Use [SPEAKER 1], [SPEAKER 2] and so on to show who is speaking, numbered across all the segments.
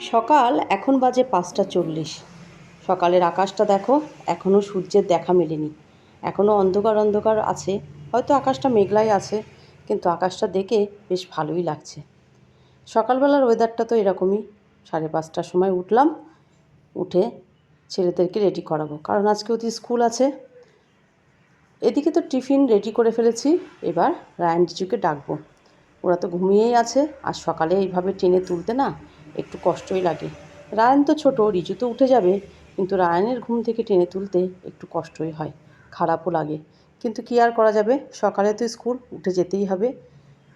[SPEAKER 1] সকাল, এখন বাজে পাঁচটা চল্লিশ। সকালের আকাশটা দেখো এখনও সূর্যের দেখা মেলেনি। এখনও অন্ধকার অন্ধকার আছে, হয়তো আকাশটা মেঘলাই আছে, কিন্তু আকাশটা দেখে বেশ ভালোই লাগছে। সকালবেলার ওয়েদারটা তো এরকমই। সাড়ে পাঁচটার সময় উঠলাম, উঠে ছেলেদেরকে রেডি করাবো। কারণ আজকে ওদের স্কুল আছে। এদিকে তো টিফিন রেডি করে ফেলেছি, এবার রায়ন ডাকবো। ওরা তো ঘুমিয়েই আছে, আর সকালে এইভাবে টেনে তুলতে না একটু কষ্টই লাগে। রায়ন তো ছোট, রিজু তো উঠে যাবে, কিন্তু রায়নের ঘুম থেকে টেনে তুলতে একটু কষ্টই হয়, খারাপও লাগে। কিন্তু কী আর করা যাবে? সকালে তো স্কুল, উঠে যেতেই হবে।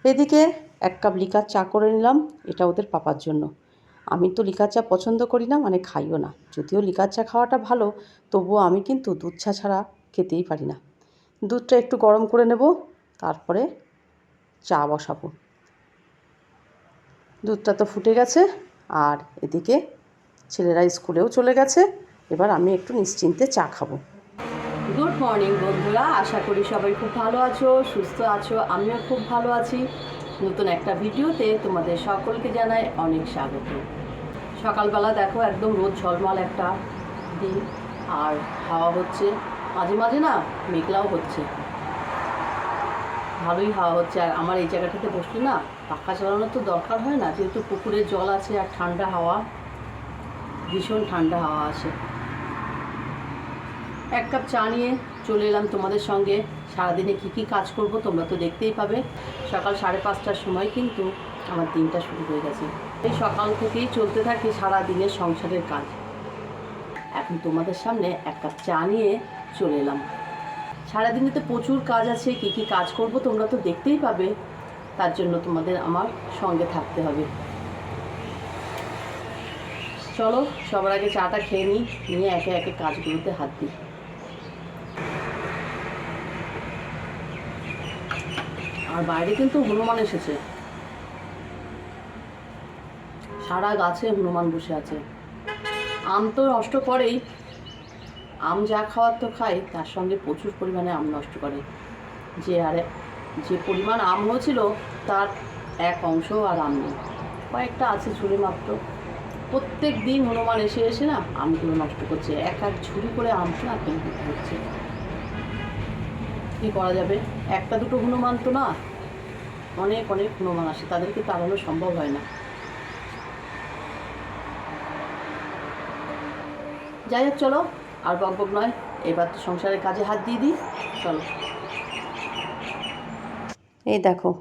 [SPEAKER 1] এদিকে এক কাপ লিকার চা করে নিলাম, এটা ওদের পাপার জন্য। আমি তো লিকার চা পছন্দ করি না মানে খাইও না। যদিও লিকার চা খাওয়াটা ভালো, তবুও আমি কিন্তু দুধ চা ছাড়া খেতেই পারি না। দুধটা একটু গরম করে নেব, তারপরে চা বসাবো। দুধটা তো ফুটে গেছে আর এদিকে ছেলেরা স্কুলেও চলে গেছে। এবার আমি একটু নিশ্চিন্তে চা খাব। গুড মর্নিং বন্ধুরা। আশা করি সবাই খুব ভালো আছো, সুস্থ আছো। আমিও খুব ভালো আছি। নতুন একটা ভিডিওতে তোমাদের সকলকে জানাই অনেক স্বাগত। সকালবেলা দেখো, একদম রোদ ঝলমল একটা দিন। আর হাওয়া হচ্ছে। মাঝে মাঝে না মেঘলাও হচ্ছে। ভালোই হাওয়া হচ্ছে। আর আমার এই জায়গাটাতে বসলে না, পাখা চালানোর তো দরকার হয় না, যেহেতু পুকুরের জল আছে আর ঠান্ডা হাওয়া, ভীষণ ঠান্ডা হাওয়া আছে। এক কাপ চা নিয়ে চলে এলাম তোমাদের সঙ্গে। সারাদিনে কী কী কাজ করব তোমরা তো দেখতেই পাবে। সকাল সাড়ে পাঁচটার সময় কিন্তু আমার দিনটা শুরু হয়ে গেছে। এই সকাল থেকেই চলতে থাকে সারা দিনের সংসারের কাজ। এখন তোমাদের সামনে এক কাপ চা নিয়ে চলে এলাম। সারাদিনে তো প্রচুর কাজ আছে, কী কী কাজ করব তোমরা তো দেখতেই পাবে। তার জন্য তোমাদের আমার সঙ্গে থাকতে হবে। চলো, সবার আগে চাটা খেয়ে নিই নিয়ে একে একে কাজগুলোতে হাত দিই। আর বাইরে কিন্তু হনুমান এসেছে। সারা গাছে হনুমান বসে আছে। আম তো নষ্ট করেই আম যা খাওয়ার তো খাই, তার সঙ্গে প্রচুর পরিমাণে আম নষ্ট করে। যে আরে, যে পরিমাণ আম হয়েছিল, তার এক অংশ আর আম নেই। কয়েকটা আছে ঝুড়ি মাত্র। প্রত্যেক দিন হনুমান এসে এসে না আমগুলো নষ্ট করছে। এক এক ঝুড়ি করে আম না ফেলে দিতে হচ্ছে কী করা যাবে? একটা দুটো হনুমান তো না, অনেক অনেক হনুমান আসে। তাদেরকে তাড়ানো সম্ভব হয় না। যাই হোক, চলো। আর বক বক নয়, এবার তো সংসারের কাজে হাত দিয়ে দিই। চলো। এই দেখো,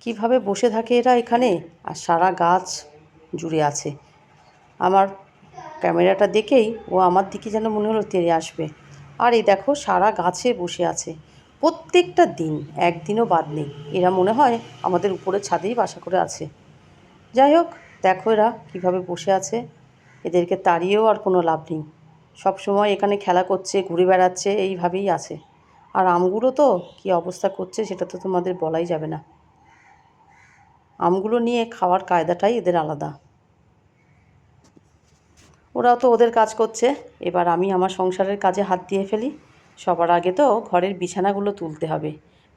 [SPEAKER 1] কীভাবে বসে থাকে এরা এখানে, আর সারা গাছ জুড়ে আছে। আমার ক্যামেরাটা দেখেই ও আমার দিকে যেন মনে হলো তেড়ে আসবে। আর এই দেখো, সারা গাছে বসে আছে। প্রত্যেকটা দিন, একদিনও বাদ নেই। এরা মনে হয় আমাদের উপরে ছাদেই বাসা করে আছে। যাই হোক, দেখো এরা কীভাবে বসে আছে। এদেরকে তাড়িয়েও আর কোনো লাভ নেই। সব সময় এখানে খেলা করছে, ঘুরে বেড়াচ্ছে, এইভাবেই আছে। আর আমগুলো তো কী অবস্থা করছে সেটা তো তোমাদের বলাই যাবে না। আমগুলো নিয়ে খাওয়ার কায়দাটাই এদের আলাদা। ওরাও তো ওদের কাজ করছে। এবার আমি আমার সংসারের কাজে হাত দিয়ে ফেলি। সবার আগে তো ঘরের বিছানাগুলো তুলতে হবে।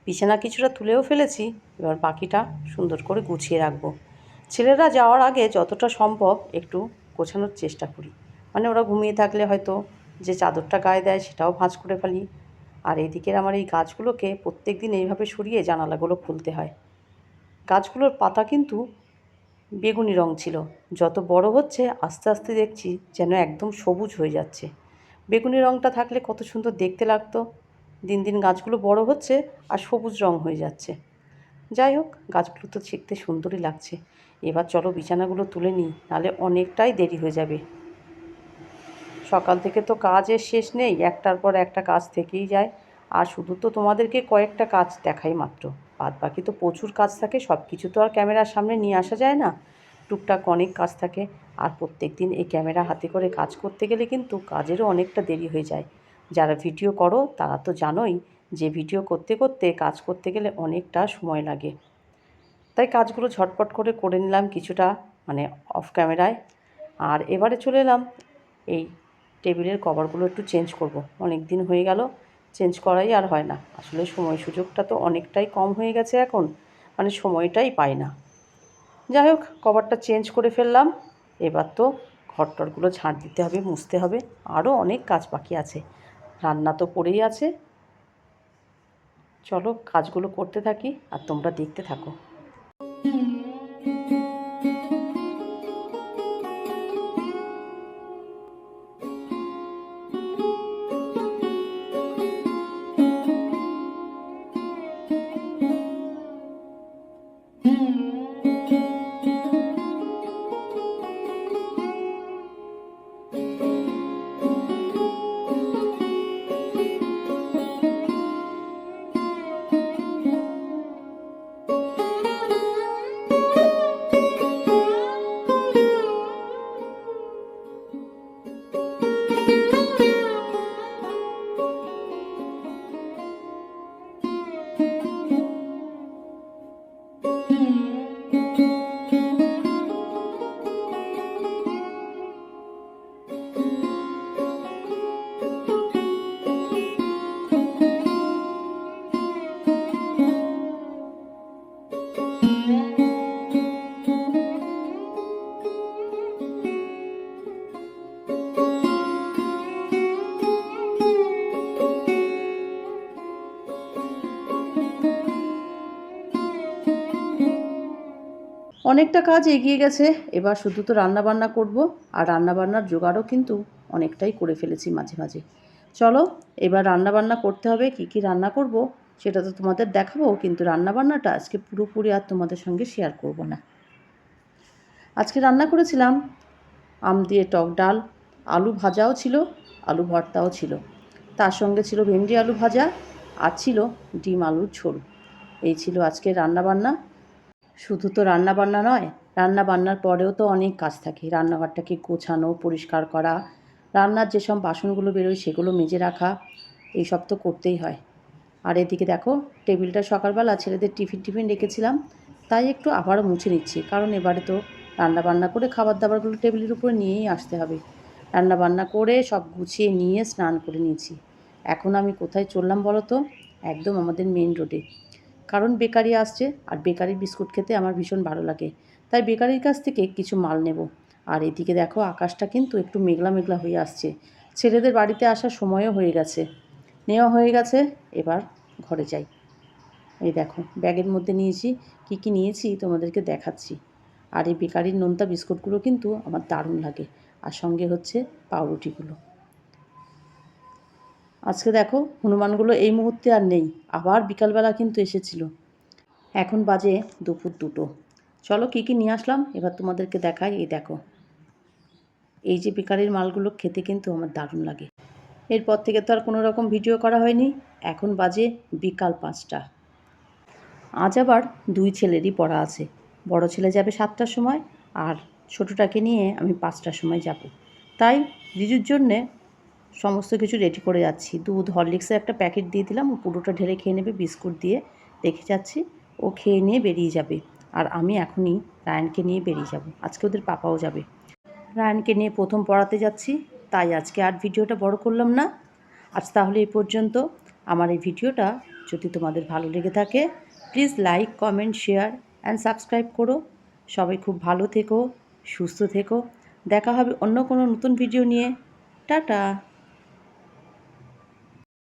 [SPEAKER 1] বিছানা কিছুটা তুলেও ফেলেছি, এবার বাকিটা সুন্দর করে গুছিয়ে রাখব। ছেলেরা যাওয়ার আগে যতটা সম্ভব একটু গোছানোর চেষ্টা করি। মানে ওরা ঘুমিয়ে থাকলে হয়তো যে চাদরটা গায়ে দেয় সেটাও ভাঁজ করে ফেলি। আর এদিকের আমার এই গাছগুলোকে প্রত্যেক দিন এইভাবে সরিয়ে জানালাগুলো খুলতে হয়। গাছগুলোর পাতা কিন্তু বেগুনি রং ছিল। যত বড় হচ্ছে আস্তে আস্তে দেখছি যেন একদম সবুজ হয়ে যাচ্ছে। বেগুনি রংটা থাকলে কত সুন্দর দেখতে লাগতো। দিন দিন গাছগুলো বড় হচ্ছে আর সবুজ রং হয়ে যাচ্ছে। যাই হোক, গাছগুলো তো শিখতে সুন্দরই লাগছে। এবার চলো বিছানাগুলো তুলে নিই নাহলে অনেকটাই দেরি হয়ে যাবে। সকাল থেকে তো কাজের শেষ নেই, একটার পর একটা কাজ থেকেই যায়। আর শুধু তো তোমাদেরকে কয়েকটা কাজ দেখাই মাত্র। বাদ বাকি তো প্রচুর কাজ থাকে সব কিছু তো আর ক্যামেরার সামনে নিয়ে আসা যায় না। টুকটাক অনেক কাজ থাকে। আর প্রত্যেক দিন এই ক্যামেরা হাতে করে কাজ করতে গেলে কিন্তু কাজেরও অনেকটা দেরি হয়ে যায়। যারা ভিডিও করো, তারা তো জানোই যে ভিডিও করতে করতে, কাজ করতে গেলে অনেকটা সময় লাগে। তাই কাজগুলো ঝটপট করে করে নিলাম কিছুটা মানে অফ ক্যামেরায়। আর এবারে চলে এলাম এই টেবিলের কভারগুলো একটু চেঞ্জ করব। অনেক দিন হয়ে গেল, চেঞ্জ করাই আর হয় না। আসলে সময় সুযোগটা তো অনেকটাই কম হয়ে গেছে এখন মানে সময়টাই পায় না। যাই হোক, কভারটা চেঞ্জ করে ফেললাম। এবার তো ঘরটরগুলো ঝাঁট দিতে হবে, মুছতে হবে। আরও অনেক কাজ বাকি আছে। রান্না তো পড়েই আছে। চলো কাজগুলো করতে থাকি আর তোমরা দেখতে থাকো। Hmm. অনেকটা কাজ এগিয়ে গেছে, এবার শুধু তো রান্নাবান্না করব, আর রান্নাবান্নার জোগাড়ও কিন্তু অনেকটাই করে ফেলেছি মাঝে মাঝে। চলো, এবার রান্নাবান্না করতে হবে, কি কি রান্না করব সেটা তো তোমাদের দেখাবো, কিন্তু রান্নাবান্নাটা আজকে পুরোপুরি আর তোমাদের সঙ্গে শেয়ার করব না। আজকে রান্না করেছিলাম আম দিয়ে টক ডাল, আলু ভাজাও ছিল, আলু ভর্তাও ছিল। তার সঙ্গে ছিল ভেন্ডি আলু ভাজা, আর ছিল ডিম আলুর ঝোল। এই ছিল আজকে রান্না বান্না শুধু তো রান্না বান্না নয় রান্না বান্নার পরেও তো অনেক কাজ থাকে। রান্নাঘরটাকে গোছানো, পরিষ্কার করা, রান্নার যেসব বাসনগুলো বেরোয় সেগুলো মেজে রাখা, এইসব তো করতেই হয়। আর এদিকে দেখো, টেবিলটা সকালবেলা ছেলেদের টিফিন টিফিন রেখেছিলাম, তাই একটু আবারও মুছে নিচ্ছি। কারণ এবারে তো রান্না বান্না করে খাবার দাবারগুলো টেবিলের উপরে নিয়েই আসতে হবে। রান্না বান্না করে সব গুছিয়ে নিয়ে স্নান করে নিয়েছি। এখন আমি কোথায় চললাম বলো তো? একদম আমাদের মেন রোডে কারণ বেকারি আসছে আর বেকারির বিস্কুট খেতে আমার ভীষণ ভালো লাগে। তাই বেকারির কাছ থেকে কিছু মাল নেব। আর এদিকে দেখো আকাশটা কিন্তু একটু মেঘলা মেঘলা হয়ে আসছে। ছেলেদের বাড়িতে আসার সময়ও হয়ে গেছে। নেওয়া হয়ে গেছে, এবার ঘরে যাই। এই দেখো, ব্যাগের মধ্যে নিয়েছি, কি কি নিয়েছি তোমাদেরকে দেখাচ্ছি। আর এই বেকারির নোনতা বিস্কুটগুলো কিন্তু আমার দারুণ লাগে। আর সঙ্গে হচ্ছে পাউরুটিগুলো। আজকে দেখো, হনুমানগুলো এই মুহূর্তে আর নেই, আবার বিকালবেলা কিন্তু এসেছিল। এখন বাজে দুপুর দুটো। চলো কী কী নিয়ে আসলাম, এবার তোমাদেরকে দেখাই, এই দেখো। এই যে বেকারির মালগুলো খেতে কিন্তু আমার দারুণ লাগে। এরপর থেকে তো আর কোনো রকম ভিডিও করা হয়নি, এখন বাজে বিকাল পাঁচটা। আজ আবার দুই ছেলেরই পড়া আছে। বড় ছেলে যাবে সাতটার সময়, আর ছোটোটাকে নিয়ে আমি পাঁচটার সময় যাব। তাই রিজুর জন্যে সমস্ত কিছু রেডি করে যাচ্ছি। দুধ হরলিক্সের একটা প্যাকেট দিয়ে দিলাম, ও পুরোটা ঢেলে খেয়ে নেবে, বিস্কুট দিয়ে রেখে যাচ্ছি, ও খেয়ে নিয়ে বেরিয়ে যাবে। আর আমি এখনই রায়নকে নিয়ে বেরিয়ে যাব। আজকে ওদের পাপাও যাবে। রায়নকে নিয়ে প্রথম পড়াতে যাচ্ছি, তাই আজকে আর ভিডিওটা বড় করলাম না। আজ তাহলে এই পর্যন্ত। আমার এই ভিডিওটা যদি তোমাদের ভালো লেগে থাকে please like comment share and subscribe করো। সবাই খুব ভালো থেকো, সুস্থ থেকো। দেখা হবে অন্য কোনো নতুন ভিডিও নিয়ে। টাটা!